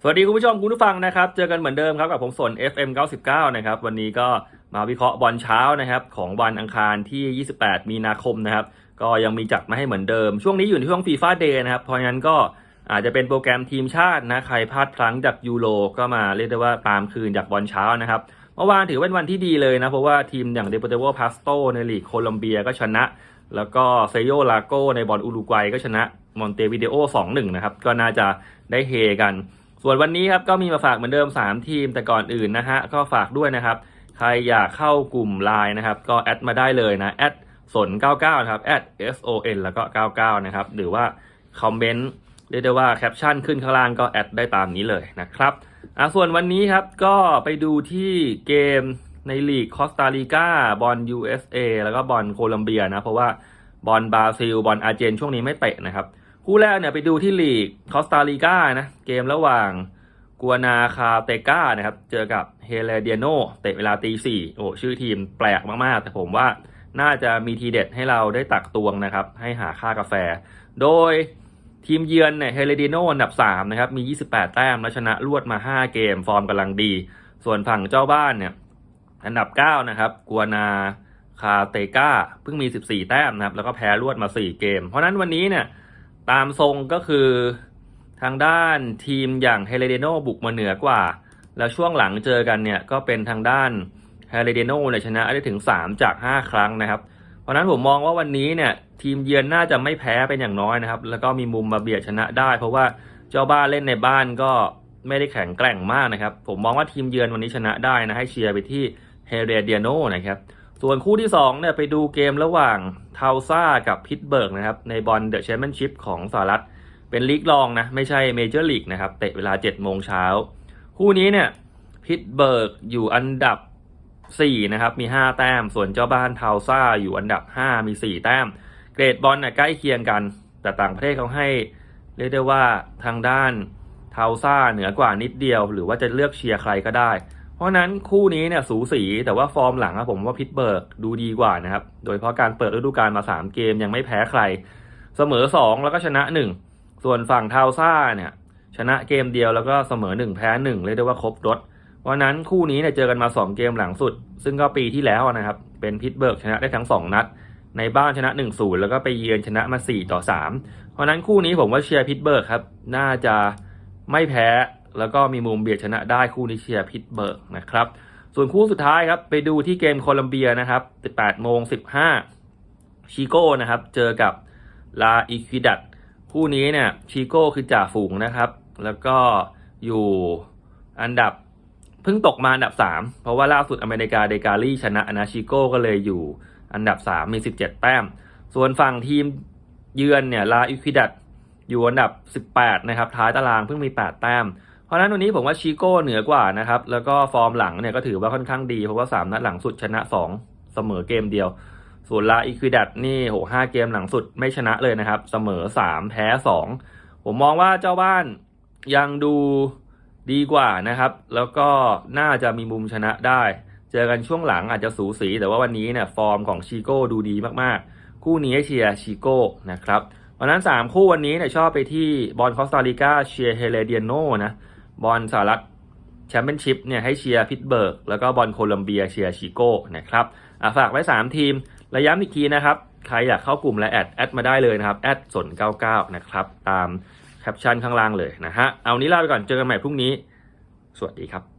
สวัสดีคุณผู้ชมคุณผู้ฟังนะครับ เจอกันเหมือนเดิมครับกับผมสน FM 99 นะครับ วันนี้ก็มาวิเคราะห์บอลเช้านะครับ ของวันอังคารที่ 28 มีนาคมนะครับ ก็ยังมีจัดมาให้เหมือนเดิม ช่วงนี้อยู่ในช่วงฟีฟ่าเดย์นะครับ เพราะงั้นก็อาจจะเป็นโปรแกรมทีมชาตินะ ใครพลาดพลั้งจากยูโรก็มาเรียกได้ว่าตามคืนจากบอลเช้านะครับเมื่อวานถือเป็นวันที่ดีเลยนะ เพราะว่าทีมอย่างเด p ปเ t โ v พาสโตในลีกโคลัมเบียก็ชนะ แล้วก็เซโยลาโกในบอลอุรุกวัยก็ชนะมอนเตวิเดโอ2-1 นะครับก็น่าจะได้เฮกัน ส่วนวันนี้ครับก็มีมาฝากเหมือนเดิม 3 ทีมแต่ก่อนอื่นนะฮะก็ฝากด้วยนะครับ ใครอยากเข้ากลุ่มไลน์นะครับ ก็แอดมาได้เลยนะแอดสน 99 นะครับแอด S O N แล้วก็ 99 นะครับ หรือว่าคอมเมนต์เรียกได้ว่าแคปชั่นขึ้นข้างล่างก็แอดได้ตามนี้เลยนะครับอะส่วนวันนี้ครับก็ไปดูที่เกมในลีกคอสตาริกาบอล USA แล้วก็บอลโคลัมเบียนะ เพราะว่าบอลบราซิล บอลอาร์เจนช่วงนี้ไม่เตะนะครับ คู่แรกเนี่ยไปดูที่ลีกคอสตาริกานะเกมระหว่างกัวนาคาเตกานะครับเจอกับเฮเลเดียโนเตะเวลาตีสี่โอ้ชื่อทีมแปลกมากๆ แต่ผมว่าน่าจะมีทีเด็ดให้เราได้ตักตวงนะครับ ให้หาค่ากาแฟ โดยทีมเยือนเนี่ยเฮเลเดียโนอันดับ3นะครับมี 28 แต้มและชนะรวดมา 5 เกมฟอร์มกำลังดี ส่วนฝั่งเจ้าบ้านเนี่ยอันดับ 9 นะครับกัวนาคาเตกาเพิ่งมี 14 แต้มนะครับแล้วก็แพ้รวดมา 4 เกม เพราะฉะนั้นวันนี้เนี่ย ตามทรงก็คือทางด้านทีมอย่างเฮเลเดโนบุกมาเหนือกว่า แล้วช่วงหลังเจอกันเนี่ยก็เป็นทางด้านเฮเลเดโนเนี่ยชนะได้ถึง 3 จาก 5 ครั้งนะครับ เพราะนั้นผมมองว่าวันนี้เนี่ยทีมเยือนน่าจะไม่แพ้เป็นอย่างน้อยนะครับ แล้วก็มีมุมมาเบียดชนะได้ เพราะว่าเจ้าบ้านเล่นในบ้านก็ไม่ได้แข็งแกร่งมากนะครับ ผมมองว่าทีมเยือนวันนี้ชนะได้นะให้เชียร์ไปที่เฮเรเดียโนนะครับ ส่วนคู่ที่2เนี่ยไปดูเกมระหว่างเทาซ่ากับพิตเบิร์กนะครับในบอลเดอะแชมเปี้ยนชิพของสหรัฐ เป็นลีกรองนะไม่ใช่เมเจอร์ลีกนะครับเตะเวลา7โมงเช้าคู่นี้เนี่ยพิตเบิร์กอยู่อันดับ 4 นะครับ มี 5 แต้ม ส่วนเจ้าบ้านเทาซ่าอยู่อันดับ 5 มี 4 แต้ม เกรดบอลน่ะใกล้เคียงกัน แต่ต่างประเทศเขาให้เรียกได้ว่าทางด้านเทาซ่าเหนือกว่านิดเดียว หรือว่าจะเลือกเชียร์ใครก็ได้ เพราะนั้นคู่นี้เนี่ยสูสีแต่ว่าฟอร์มหลังอะผมว่าพิตเบิร์กดูดีกว่านะครับ โดยเฉพาะการเปิดฤดูกาลมา 3 เกมยังไม่แพ้ใคร เสมอ 2 แล้วก็ชนะ 1 ส่วนฝั่งทาวซ่าเนี่ยชนะเกมเดียวแล้วก็เสมอ 1 แพ้ 1เรียกได้ว่าครบรถเพราะนั้นคู่นี้เนี่ยเจอกันมา 2 เกมหลังสุด ซึ่งก็ปีที่แล้วนะครับเป็นพิตเบิร์กชนะได้ทั้ง 2 นัด ในบ้านชนะ 1-0 แล้วก็ไปเยือนชนะมา 4 ต่อ 3 เพราะฉะนั้นคู่นี้ผมว่าเชียร์พิตเบิร์กครับน่าจะไม่แพ้ แล้วก็มีมุมเบียดชนะได้คู่นี้เชียพิตเบิร์กนะครับ ส่วนคู่สุดท้ายครับ ไปดูที่เกมโคลัมเบียนะครับ 18โมง15 ชิโก้นะครับ เจอกับลาอิควิดัตคู่นี้เนี่ยชิโก้คือจ่าฝูงนะครับ แล้วก็อยู่อันดับเพิ่งตกมาอันดับ 3 เพราะว่าล่าสุดอเมริกาเดกาลี่ชนะนะชิโก้ก็เลยอยู่อันดับ 3 มี 17 แต้ม ส่วนฝั่งทีมเยือนเนี่ยลาอิควิดัตอยู่อันดับ 18 นะครับ ท้ายตารางเพิ่งมี 8 แต้ม เพราะนั้นวันนี้ผมว่าชิโก้เหนือกว่านะครับ แล้วก็ฟอร์มหลังเนี่ยก็ถือว่าค่อนข้างดี เพราะว่า 3 นัดหลังสุดชนะ 2 เสมอเกมเดียว ส่วนลาอิควิดัตนี่โหห้าเกมหลังสุดไม่ชนะเลยนะครับ เสมอ 3 แพ้ 2 ผมมองว่าเจ้าบ้านยังดูดีกว่านะครับ แล้วก็น่าจะมีมุมชนะได้ เจอกันช่วงหลังอาจจะสูสี แต่ว่าวันนี้เนี่ยฟอร์มของชิโก้ดูดีมากๆ คู่นี้เชียร์ชิโก้นะครับวันนั้น 3 คู่วันนี้เนี่ยชอบไปที่บอลคอสตาริกาเชียร์เฮเลเดียโนนะ บอลสหรัฐแชมเปี้ยนชิพเนี่ยให้เชียร์พิตเบิร์กแล้วก็บอลโคลัมเบียเชียร์ชิโก้นะครับฝากไว้ 3 ทีมระย้ำอีกทีนะครับ ใครอยากเข้ากลุ่มและแอดแอดมาได้เลยนะครับแอดสน99นะครับตามแคปชั่นข้างล่างเลยนะฮะเอานี้ลาไปก่อนเจอกันใหม่พรุ่งนี้ สวัสดีครับ